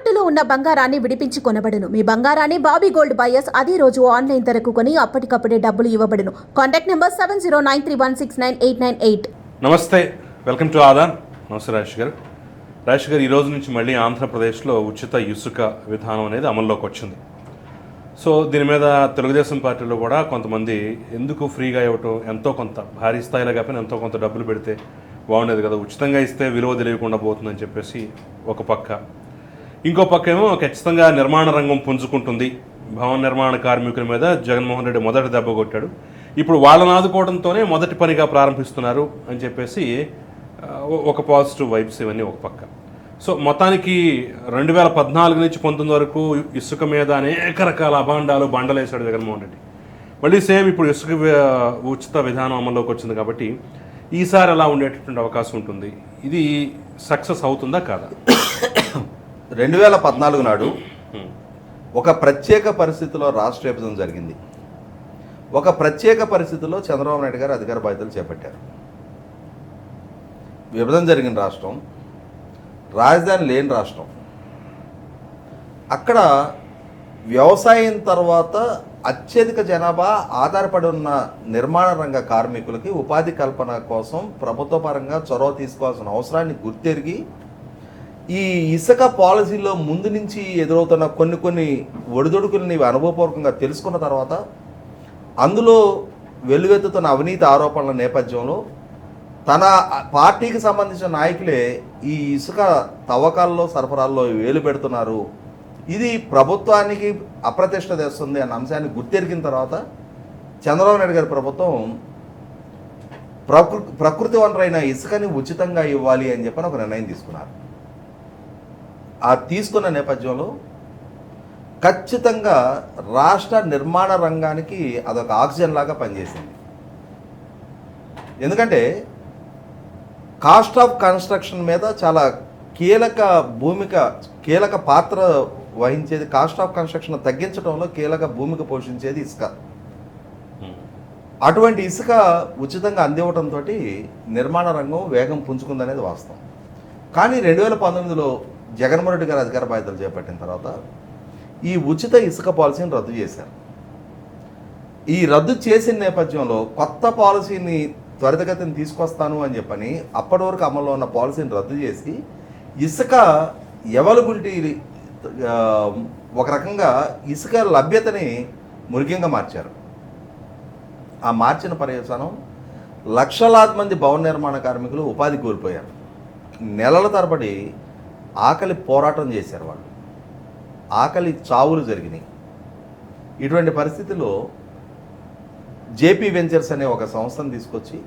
తాకట్టులో ఉన్న బంగారాన్ని విడిపించి కొనబడును. మీ బంగారాన్ని బాబీ గోల్డ్ బయర్స్ అదే రోజు ఆన్లైన్ ధరకు కొని అప్పటికప్పుడే డబ్బులు ఇవ్వబడును. Contact number seven zero nine three one six nine eight nine eight. నమస్తే వెల్కమ్ టు ఆదాన్. నమస్తే రాజేష్ గారు. రాజేష్ గారు ఈ రోజు నుంచి మళ్ళీ ఆంధ్రప్రదేశ్లో ఉచిత ఇసుక విధానం అనేది అమల్లోకి వచ్చింది. సో దీని మీద తెలుగుదేశం పార్టీలో కూడా కొంతమంది ఎందుకు ఫ్రీగా ఇవ్వటం ఎంతో కొంత భారీ స్థాయిలో కాకపోయినా ఎంతో కొంత డబ్బులు పెడితే బాగుండేది కదా ఉచితంగా ఇస్తే విలువ తెలియకుండా పోతుందని చెప్పేసి ఒక పక్క ఇంకో పక్క ఏమో ఖచ్చితంగా నిర్మాణ రంగం పుంజుకుంటుంది. భవన నిర్మాణ కార్మికుల మీద జగన్మోహన్ రెడ్డి మొదటి దెబ్బ కొట్టాడు. ఇప్పుడు వాళ్ళని ఆదుకోవడంతోనే మొదటి పనిగా ప్రారంభిస్తున్నారు అని చెప్పేసి ఒక పాజిటివ్ వైబ్స్ ఇవన్నీ ఒక పక్క. సో మొత్తానికి రెండు వేల పద్నాలుగు నుంచి పంతొమ్మిది వరకు ఇసుక మీద అనేక రకాల అభాండాలు బండలేశాడు జగన్మోహన్ రెడ్డి. మళ్ళీ సేమ్ ఇప్పుడు ఇసుక ఉచిత విధానం అమల్లోకి వచ్చింది కాబట్టి ఈసారి అలా ఉండేటటువంటి అవకాశం ఉంటుంది. ఇది సక్సెస్ అవుతుందా కాదా? రెండు వేల పద్నాలుగు నాడు ఒక ప్రత్యేక పరిస్థితిలో రాష్ట్ర విభజన జరిగింది. ఒక ప్రత్యేక పరిస్థితిలో చంద్రబాబు నాయుడు గారు అధికార బాధ్యతలు చేపట్టారు. విభజన జరిగిన రాష్ట్రం రాజధాని లేని రాష్ట్రం. అక్కడ వ్యవసాయం తర్వాత అత్యధిక జనాభా ఆధారపడి ఉన్న నిర్మాణ రంగ కార్మికులకి ఉపాధి కల్పన కోసం ప్రభుత్వ పరంగా చొరవ తీసుకోవాల్సిన అవసరాన్ని గుర్తెరిగి ఈ ఇసుక పాలసీలో ముందు నుంచి ఎదురవుతున్న కొన్ని కొన్ని ఒడిదొడుకుల్ని అనుభవపూర్వకంగా తెలుసుకున్న తర్వాత అందులో వెల్లువెత్తుతున్న అవినీతి ఆరోపణల నేపథ్యంలో తన పార్టీకి సంబంధించిన నాయకులే ఈ ఇసుక తవ్వకాల్లో సరఫరాల్లో వేలు పెడుతున్నారు. ఇది ప్రభుత్వానికి అప్రతిష్ట తెస్తుంది అన్న అంశాన్ని గుర్తెరిగిన తర్వాత చంద్రబాబు నాయుడు గారి ప్రభుత్వం ప్రకృ ప్రకృతి వనరైన ఇసుకని ఉచితంగా ఇవ్వాలి అని చెప్పని ఒక నిర్ణయం తీసుకున్నారు. ఆ తీసుకున్న నేపథ్యంలో ఖచ్చితంగా రాష్ట్ర నిర్మాణ రంగానికి అదొక ఆక్సిజన్ లాగా పనిచేసింది. ఎందుకంటే కాస్ట్ ఆఫ్ కన్స్ట్రక్షన్ మీద చాలా కీలక భూమిక కీలక పాత్ర వహించేది కాస్ట్ ఆఫ్ కన్స్ట్రక్షన్ తగ్గించడంలో కీలక భూమిక పోషించేది ఇసుక. అటువంటి ఇసుక ఉచితంగా అందివ్వడంతో నిర్మాణ రంగం వేగం పుంజుకుందనేది వాస్తవం. కానీ రెండు వేల పంతొమ్మిదిలో జగన్మోహన్ రెడ్డి గారు అధికార బాధ్యతలు చేపట్టిన తర్వాత ఈ ఉచిత ఇసుక పాలసీని రద్దు చేశారు. ఈ రద్దు చేసిన నేపథ్యంలో కొత్త పాలసీని త్వరితగతిని తీసుకొస్తాను అని చెప్పని అప్పటి వరకు అమల్లో ఉన్న పాలసీని రద్దు చేసి ఇసుక అవైలబిలిటీ ఒక రకంగా ఇసుక లభ్యతని మురిగంగా మార్చారు. ఆ మార్చిన పర్యవసానం లక్షలాది మంది భవన నిర్మాణ కార్మికులు ఉపాధి కోల్పోయారు. నెలల తరబడి ఆకలి పోరాటం చేశారు వాళ్ళు. ఆకలి చావులు జరిగినాయి. ఇటువంటి పరిస్థితిలో జేపీ వెంచర్స్ అనే ఒక సంస్థను తీసుకొచ్చి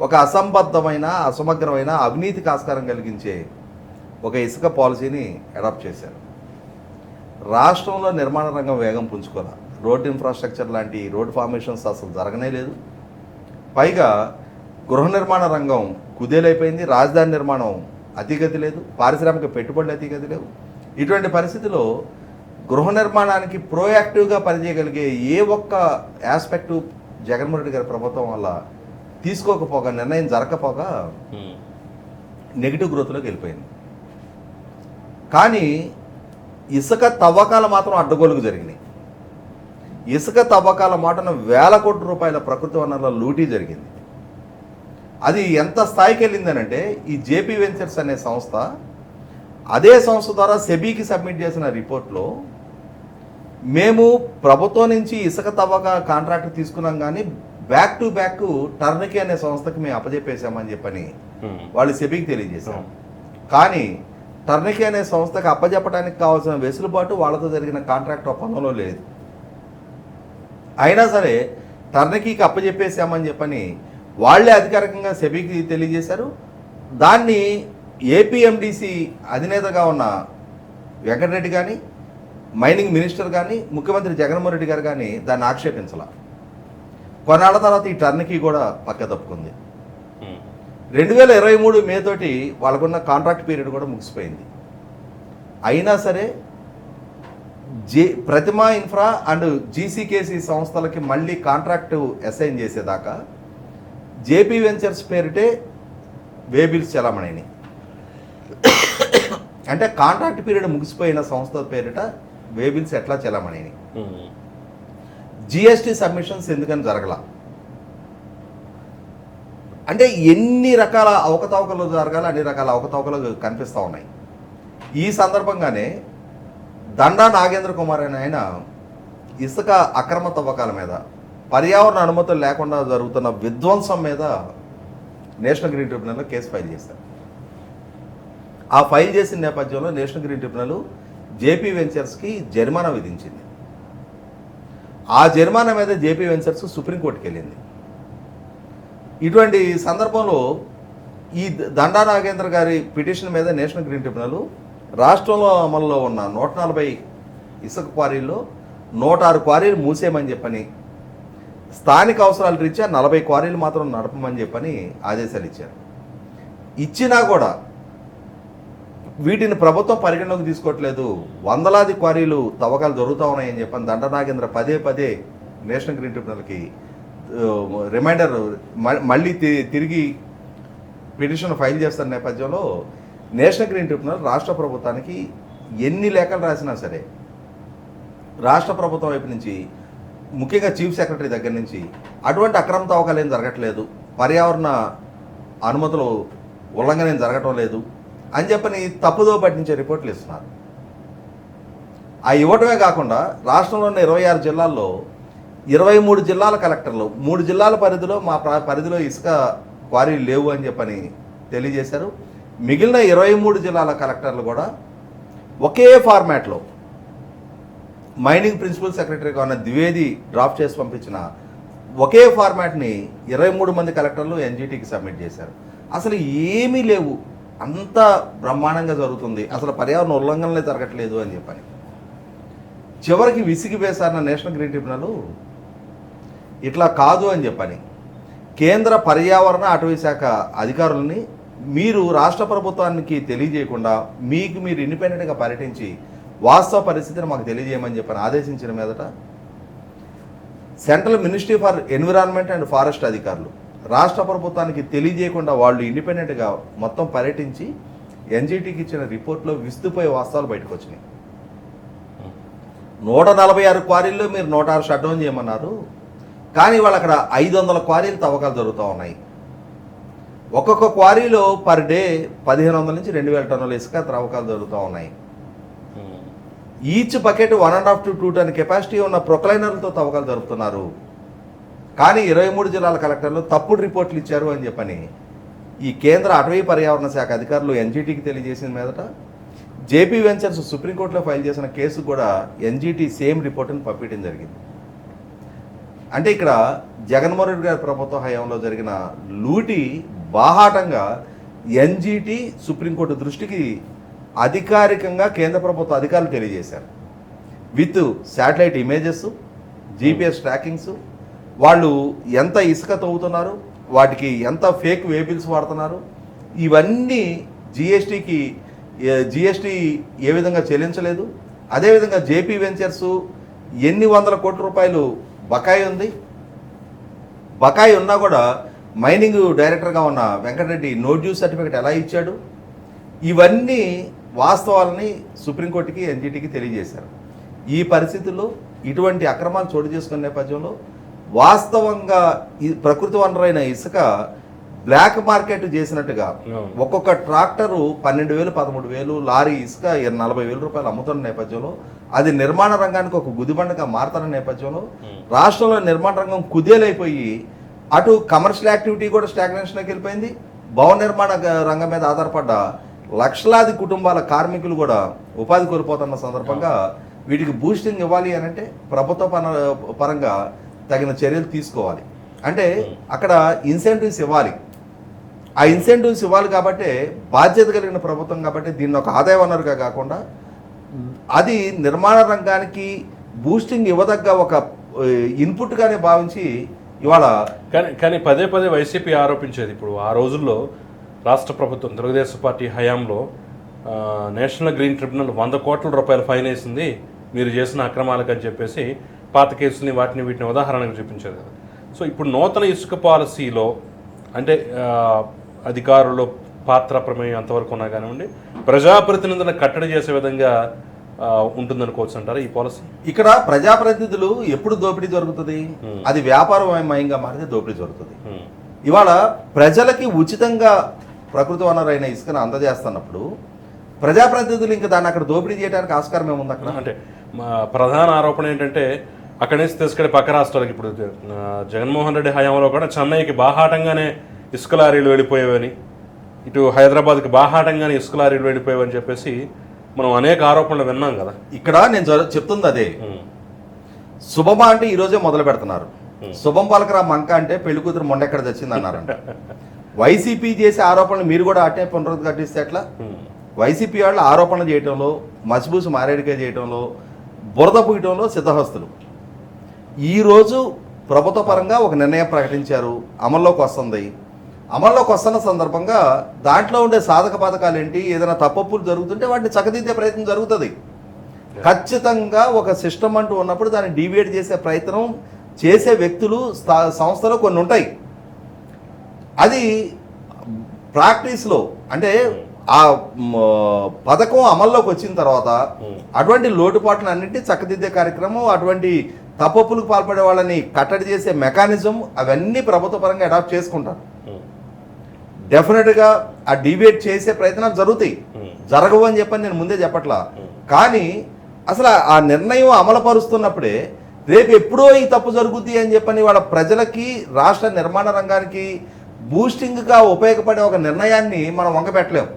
ఒక అసంబద్ధమైన అసమగ్రమైన అవినీతికి ఆస్కారం కలిగించే ఒక ఇసుక పాలసీని అడాప్ట్ చేశారు. రాష్ట్రంలో నిర్మాణ రంగం వేగం పుంజుకోవాలి రోడ్ ఇన్ఫ్రాస్ట్రక్చర్ లాంటి రోడ్ ఫార్మేషన్స్ అసలు జరగనే లేదు. పైగా గృహ నిర్మాణ రంగం కుదేలైపోయింది రాజధాని నిర్మాణం అతిగతి లేదు పారిశ్రామిక పెట్టుబడులు అతిగతి లేవు. ఇటువంటి పరిస్థితిలో గృహ నిర్మాణానికి ప్రోయాక్టివ్గా పనిచేయగలిగే ఏ ఒక్క ఆస్పెక్టు జగన్మోహన్ రెడ్డి గారి ప్రభుత్వం వల్ల తీసుకోకపోగా నిర్ణయం జరగకపోగా నెగిటివ్ గ్రోత్లోకి వెళ్ళిపోయింది. కానీ ఇసుక తవ్వకాలు మాత్రం అడ్డగోలుకు జరిగినాయి. ఇసుక తవ్వకాల మాటన వేల కోట్ల రూపాయల ప్రకృతి వనరుల లూటీ జరిగింది. అది ఎంత స్థాయికి వెళ్ళిందనంటే ఈ జేపీ వెంచర్స్ అనే సంస్థ అదే సంస్థ ద్వారా సెబీకి సబ్మిట్ చేసిన రిపోర్ట్లో మేము ప్రభుత్వం నుంచి ఇసుక తవ్వక కాంట్రాక్ట్ తీసుకున్నాం కానీ బ్యాక్ టు బ్యాక్ టర్నకి అనే సంస్థకి మేము అప్పజెప్పేశామని చెప్పని వాళ్ళు సెబీకి తెలియజేశారు. కానీ టర్నకి అనే సంస్థకి అప్పజెప్పడానికి కావాల్సిన వెసులుబాటు వాళ్ళతో జరిగిన కాంట్రాక్ట్ ఒప్పందంలో లేదు. అయినా సరే టర్నకీకి అప్పజెప్పేశామని చెప్పని వాళ్ళే అధికారికంగా సెబీకి తెలియజేశారు. దాన్ని ఏపీఎండిసి అధినేతగా ఉన్న వెంకటరెడ్డి కానీ మైనింగ్ మినిస్టర్ కానీ ముఖ్యమంత్రి జగన్మోహన్ రెడ్డి గారు కానీ దాన్ని ఆక్షేపించాల. కొన్నాళ్ళ తర్వాత ఈ టర్నకీ కూడా పక్క తప్పుకుంది. రెండు వేల ఇరవై మూడు మే తోటి వాళ్ళకున్న కాంట్రాక్ట్ పీరియడ్ కూడా ముగిసిపోయింది. అయినా సరే J Pratima infra and GCKC సంస్థలకి మళ్ళీ కాంట్రాక్టు అసైన్ చేసేదాకా జేపీ వెంచర్స్ పేరిటే వేబిల్స్ చలామణిని అంటే కాంట్రాక్ట్ పీరియడ్ ముగిసిపోయిన సంస్థ పేరిట వేబిల్స్ ఎట్లా ఉమ్. జిఎస్టీ సబ్మిషన్స్ ఎందుకని జరగల? అంటే ఎన్ని రకాల అవకతవకలు జరగాలి అన్ని రకాల అవకతవకలు కనిపిస్తూ ఉన్నాయి. ఈ సందర్భంగానే దండా నాగేంద్ర కుమార్ అనే ఆయన ఇసుక అక్రమ తవ్వకాల మీద పర్యావరణ అనుమతులు లేకుండా జరుగుతున్న విధ్వంసం మీద నేషనల్ గ్రీన్ ట్రిబ్యునల్లో కేసు ఫైల్ చేశారు. ఆ ఫైల్ చేసిన నేపథ్యంలో నేషనల్ గ్రీన్ ట్రిబ్యునల్ జేపీ వెంచర్స్కి జరిమానా విధించింది. ఆ జరిమానా మీద జేపీ వెంచర్స్ సుప్రీంకోర్టుకి వెళ్ళింది ఇటువంటి సందర్భంలో ఈ దండా నాగేంద్ర గారి పిటిషన్ మీద నేషనల్ గ్రీన్ ట్రిబ్యునల్ రాష్ట్రంలో అమల్లో ఉన్న నూట నలభై ఇసుక క్వారీల్లో నూట ఆరు క్వారీలు మూసేయమని చెప్పని స్థానిక అవసరాల రీత్యా నలభై క్వారీలు మాత్రం నడపమని చెప్పని ఆదేశాలు ఇచ్చారు. ఇచ్చినా కూడా వీటిని ప్రభుత్వం పరిగణలోకి తీసుకోవట్లేదు. వందలాది క్వారీలు తవ్వకాలు జరుగుతూ ఉన్నాయని చెప్పని దండ నాగేంద్ర పదే పదే నేషనల్ గ్రీన్ ట్రిబ్యునల్కి రిమైండర్ మ- మళ్ళీ తి- తిరిగి పిటిషన్ ఫైల్ చేస్తున్న నేపథ్యంలో నేషనల్ గ్రీన్ ట్రిబ్యునల్ రాష్ట్ర ప్రభుత్వానికి ఎన్ని లేఖలు రాసినా సరే రాష్ట్ర ప్రభుత్వం వైపు నుంచి ముఖ్యంగా చీఫ్ సెక్రటరీ దగ్గర నుంచి అటువంటి అక్రమ తవ్వకాలు ఏం జరగట్లేదు. పర్యావరణ అనుమతులు ఉల్లంఘన ఏం జరగటం లేదు అని చెప్పని తప్పుదో పట్టించే రిపోర్ట్లు ఇస్తున్నారు. ఆ ఇవ్వటమే కాకుండా రాష్ట్రంలో ఉన్న ఇరవై ఆరు జిల్లాల్లో ఇరవై మూడు జిల్లాల కలెక్టర్లు మూడు జిల్లాల పరిధిలో మా ప్రా- పరిధిలో ఇసుక క్వారీలు లేవు అని చెప్పని తెలియజేశారు. మిగిలిన ఇరవై మూడు జిల్లాల కలెక్టర్లు కూడా ఒకే ఫార్మాట్లో మైనింగ్ ప్రిన్సిపల్ సెక్రటరీగా ఉన్న ద్వివేది డ్రాఫ్ట్ చేసి పంపించిన ఒకే ఫార్మాట్ని ఇరవై మూడు మంది కలెక్టర్లు ఎన్జిటికి సబ్మిట్ చేశారు. అసలు ఏమీ లేవు. అంత బ్రహ్మాండంగా జరుగుతుంది. అసలు పర్యావరణ ఉల్లంఘనలే జరగట్లేదు అని చెప్పని. చివరికి విసిగి వేశారన్న నేషనల్ గ్రీన్ ట్రిబ్యునల్ ఇట్లా కాదు అని చెప్పని. కేంద్ర పర్యావరణ అటవీ శాఖ అధికారులని మీరు రాష్ట్ర ప్రభుత్వానికి తెలియజేయకుండా మీకు మీరు ఇండిపెండెంట్గా పర్యటించి వాస్తవ పరిస్థితిని మాకు తెలియజేయమని చెప్పని ఆదేశించిన మీదట central ministry for environment and forest అధికారులు రాష్ట్ర ప్రభుత్వానికి తెలియజేయకుండా వాళ్ళు ఇండిపెండెంట్గా మొత్తం పర్యటించి ఎన్జీటీకి ఇచ్చిన రిపోర్ట్లో విస్తుపోయే వాస్తవాలు బయటకు వచ్చినాయి నూట నలభై ఆరు క్వారీల్లో మీరు నూట ఆరు షట్ డౌన్ చేయమన్నారు కానీ వాళ్ళు అక్కడ ఐదు వందల క్వారీలు తవ్వకాలు జరుగుతూ ఉన్నాయి. ఒక్కొక్క క్వారీలో పర్ డే పదిహేను వందల నుంచి రెండు వేల టన్నుల ఇసుక తవ్వకాలు జరుగుతూ ఉన్నాయి. Each bucket one and half to two ton capacity ఉన్న ప్రొక్లైనర్లతో తవ్వకాలు జరుపుతున్నారు. కానీ ఇరవై మూడు జిల్లాల కలెక్టర్లు తప్పుడు రిపోర్ట్లు ఇచ్చారు అని చెప్పని ఈ కేంద్ర అటవీ పర్యావరణ శాఖ అధికారులు ఎన్జీటీకి తెలియజేసిన మీదట జేపీ వెంచర్స్ సుప్రీంకోర్టులో ఫైల్ చేసిన కేసు కూడా ఎన్జీటీ సేమ్ రిపోర్టును పంపించడం జరిగింది. అంటే ఇక్కడ జగన్మోహన్ రెడ్డి గారి ప్రభుత్వ హయాంలో జరిగిన లూటి బాహాటంగా ఎన్జీటీ సుప్రీంకోర్టు దృష్టికి అధికారికంగా కేంద్ర ప్రభుత్వ అధికారులు తెలియజేశారు. With satellite images GPS trackings వాళ్ళు ఎంత ఇసుక తవ్వుతున్నారు వాటికి ఎంత ఫేక్ వెహికల్స్ వాడుతున్నారు ఇవన్నీ జిఎస్టీకి జిఎస్టీ ఏ విధంగా చెల్లించలేదు. అదేవిధంగా జేపీ వెంచర్స్ ఎన్ని వందల కోట్ల రూపాయలు బకాయి ఉంది. బకాయి ఉన్నా కూడా మైనింగ్ డైరెక్టర్గా ఉన్న వెంకటరెడ్డి నో డ్యూ సర్టిఫికేట్ ఎలా ఇచ్చాడు? ఇవన్నీ వాస్తవాలని సుప్రీంకోర్టుకి ఎన్జిటికి తెలియజేశారు. ఈ పరిస్థితుల్లో ఇటువంటి అక్రమాలు చోటు చేసుకున్న నేపథ్యంలో వాస్తవంగా ప్రకృతి వనరైన ఇసుక బ్లాక్ మార్కెట్ చేసినట్టుగా. ఒక్కొక్క ట్రాక్టరు పన్నెండు వేలు పదమూడు వేలు లారీ ఇసుక నలభై వేల రూపాయలు అమ్ముతున్న నేపథ్యంలో అది నిర్మాణ రంగానికి ఒక గుదిబండగా మారుతున్న నేపథ్యంలో రాష్ట్రంలో నిర్మాణ రంగం కుదేలైపోయి అటు కమర్షియల్ యాక్టివిటీ కూడా స్టాగ్నేషన్కి వెళ్ళిపోయింది. భవన నిర్మాణ రంగం మీద ఆధారపడ్డ లక్షలాది కుటుంబాల కార్మికులు కూడా ఉపాధి కోల్పోతున్న సందర్భంగా వీటికి బూస్టింగ్ ఇవ్వాలి అని అంటే ప్రభుత్వ పరంగా తగిన చర్యలు తీసుకోవాలి. అంటే అక్కడ ఇన్సెంటివ్స్ ఇవ్వాలి. ఆ ఇన్సెంటివ్స్ ఇవ్వాలి కాబట్టి బాధ్యత కలిగిన ప్రభుత్వం కాబట్టి దీన్ని ఒక ఆదాయ వనరుగా కాకుండా అది నిర్మాణ రంగానికి బూస్టింగ్ ఇవ్వదగ్గ ఒక ఇన్పుట్గానే భావించి ఇవాళ కానీ కానీ పదే పదే వైసీపీ ఆరోపించేది ఇప్పుడు ఆ రోజుల్లో రాష్ట్ర ప్రభుత్వం తెలుగుదేశం పార్టీ హయాంలో నేషనల్ గ్రీన్ ట్రిబ్యునల్ వంద కోట్ల రూపాయల ఫైన్ వేసింది మీరు చేసిన అక్రమాలకు అని చెప్పేసి పాత కేసుని వాటిని వీటిని ఉదాహరణకు చూపించారు కదా. సో ఇప్పుడు నూతన ఇసుక పాలసీలో అంటే అధికారులు పాత్ర ప్రమేయం అంతవరకు ఉన్నా కానివ్వండి ప్రజాప్రతినిధులను కట్టడి చేసే విధంగా ఉంటుందనుకోవచ్చు అంటారా ఈ పాలసీ? ఇక్కడ ప్రజాప్రతినిధులు ఎప్పుడు దోపిడీ జరుగుతుంది. అది వ్యాపారమయంగా మారితే దోపిడీ జరుగుతుంది. ఇవాళ ప్రజలకి ఉచితంగా ప్రకృతి వనరైన ఇసుకను అందజేస్తున్నప్పుడు ప్రజాప్రతినిధులు ఇంకా దాన్ని అక్కడ దోపిడీ చేయడానికి ఆస్కారం ఏముంది అక్కడ? అంటే మా ప్రధాన ఆరోపణ ఏంటంటే అక్కడి నుంచి తీసుకెళ్ళి పక్క రాష్ట్రాలకు ఇప్పుడు జగన్మోహన్ రెడ్డి హయాంలో కూడా చెన్నైకి బాహాటంగానే ఇసుక లారీలు వెళ్ళిపోయేవని ఇటు హైదరాబాద్కి బాహాటంగానే ఇసుక లారీలు వెళ్ళిపోయేవని చెప్పేసి మనం అనేక ఆరోపణలు విన్నాం కదా. ఇక్కడ నేను చెప్తుంది అదే. శుభమ అంటే ఈ రోజే మొదలు పెడుతున్నారు. శుభం పలకరా మంక అంటే పెళ్ళి కూతురు మొండెక్కడ తెచ్చింది అన్నారంట వైసీపీ చేసే ఆరోపణలు మీరు కూడా అట్టే పునరుద్ఘాటిస్తే ఎట్లా? వైసీపీ వాళ్ళు ఆరోపణలు చేయటంలో మసిబూసి మారేడుగా చేయటంలో బురద పూయటంలో సిద్ధహస్తులు. ఈరోజు ప్రభుత్వ పరంగా ఒక నిర్ణయం ప్రకటించారు అమల్లోకి వస్తుంది. అమల్లోకి వస్తున్న సందర్భంగా దాంట్లో ఉండే సాధక పథకాలు ఏంటి ఏదైనా తప్పప్పులు జరుగుతుంటే వాటిని చక్కదిద్దే ప్రయత్నం జరుగుతుంది. ఖచ్చితంగా ఒక సిస్టమ్ అంటూ ఉన్నప్పుడు దాన్ని డీవియేట్ చేసే ప్రయత్నం చేసే వ్యక్తులు సంస్థలు కొన్ని ఉంటాయి. అది ప్రాక్టీస్లో అంటే ఆ పథకం అమల్లోకి వచ్చిన తర్వాత. అటువంటి లోటుపాట్లను అన్నింటి చక్కదిద్దే కార్యక్రమం అటువంటి తప్పప్పులకు పాల్పడే వాళ్ళని కట్టడి చేసే మెకానిజం అవన్నీ ప్రభుత్వ పరంగా అడాప్ట్ చేసుకుంటారు డెఫినెట్గా ఆ డిబేట్ చేసే ప్రయత్నాలు జరుగుతాయి. జరగవు అని చెప్పని నేను ముందే చెప్పట్లా. కానీ అసలు ఆ నిర్ణయం అమలుపరుస్తున్నప్పుడే రేపు ఎప్పుడో ఈ తప్పు జరుగుద్ది అని చెప్పని వాళ్ళ ప్రజలకి రాష్ట్ర నిర్మాణ రంగానికి బూస్టింగ్గా ఉపయోగపడే ఒక నిర్ణయాన్ని మనం వంకపెట్టలేము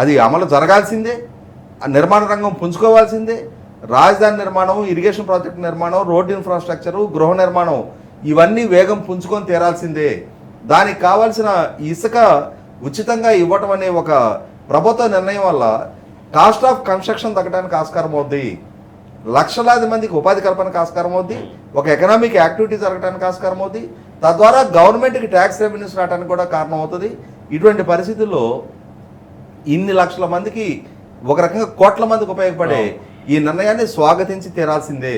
అది అమలు జరగాల్సిందే నిర్మాణ రంగం పుంజుకోవాల్సిందే రాజధాని నిర్మాణం ఇరిగేషన్ ప్రాజెక్ట్ నిర్మాణం రోడ్డు ఇన్ఫ్రాస్ట్రక్చరు గృహ నిర్మాణం ఇవన్నీ వేగం పుంజుకొని తీరాల్సిందే. దానికి కావాల్సిన ఇసుక ఉచితంగా ఇవ్వటం అనే ఒక ప్రభుత్వ నిర్ణయం వల్ల కాస్ట్ ఆఫ్ కన్స్ట్రక్షన్ తగ్గడానికి ఆస్కారం అవుద్ది. లక్షలాది మందికి ఉపాధి కల్పనకు ఆస్కారం అవుద్ది. ఒక ఎకనామిక్ యాక్టివిటీ జరగడానికి ఆస్కారం అవుద్ది. తద్వారా గవర్నమెంట్కి ట్యాక్స్ రెవెన్యూస్ రావడానికి కూడా కారణం అవుతుంది ఇటువంటి పరిస్థితుల్లో ఇన్ని లక్షల మందికి ఒక రకంగా కోట్ల మందికి ఉపయోగపడే ఈ నిర్ణయాన్ని స్వాగతించి తీరాల్సిందే.